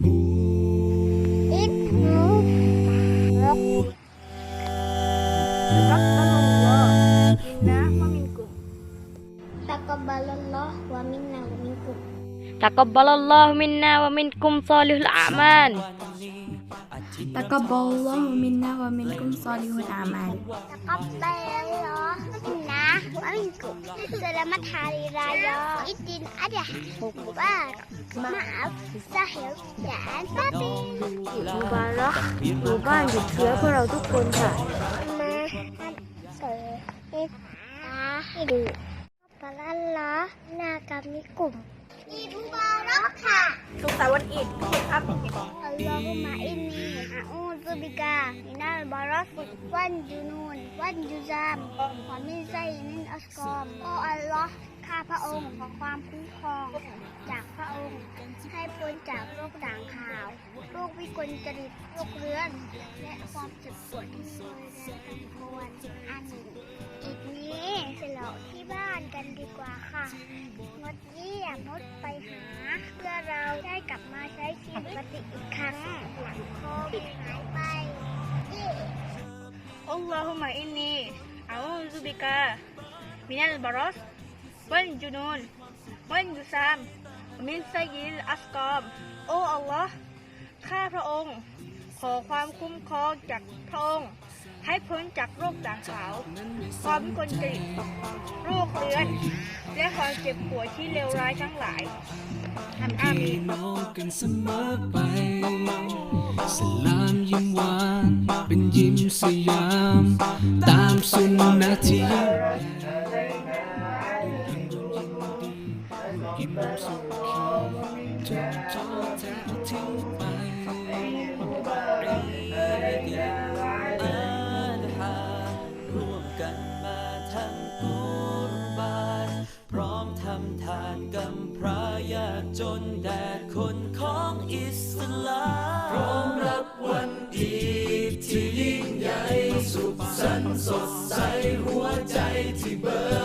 Taqabbalallah Allah minna wa minkum. Taqabbalallahu minna wa minkum salihul a'mal. Taqabbalallahu minna wa minkum salihul Aman. Taqabbal 친구 드라마 달이라요 이딘 아랴 공부가 마음 사해요 짠빠비 무바라 무바 유튜브에 보러 듣고 자 엄마 둘셋 아히루 바랄라 나가미 꿈 이무바라 카 속사 원 잇. Allahumma inni a'udzubika minal baras wan junun wan juzam ขอมินไซมินอสกอมโอ้อลลอฮ์ข้าพระองค์ขอความคุ้มครอง จากพระองค์ ให้พ้นจากโรคด่างขาว โรควิกลจริตโรคเรื้อน และความเจ็บปวดที่รุนแรงอันควรอันอีกนี้ฉลองที่บ้านกันดีกว่าค่ะงดเยี่ยมงดไปหา เพื่อเราได้กลับมาฉ อัลลอฮุมะอินนีอาอูซุบิกะมินัลบารอสวันจุนูนวันยุซามมินไซยิลอัสกอม โอ้อัลลอฮ์ข้าพระองค์ ขอความคุ้มครองจากพระองค์ ให้พ้นจากโรคด่างขาว ความคนจริดโรคเรื้อน และความเจ็บปวดที่เลวร้ายทั้งหลายอันอามีพี่น้องกันเสมอไปสลามยิ้มหวานเป็นยิ้มสยาม ตามสุนนะที่ยิ้มสุขีจนท้อ จนแดดคนของอิสลามพร้อมรับวันดีที่ยิ่งใหญ่สุขสันต์สดใสหัวใจที่เบิก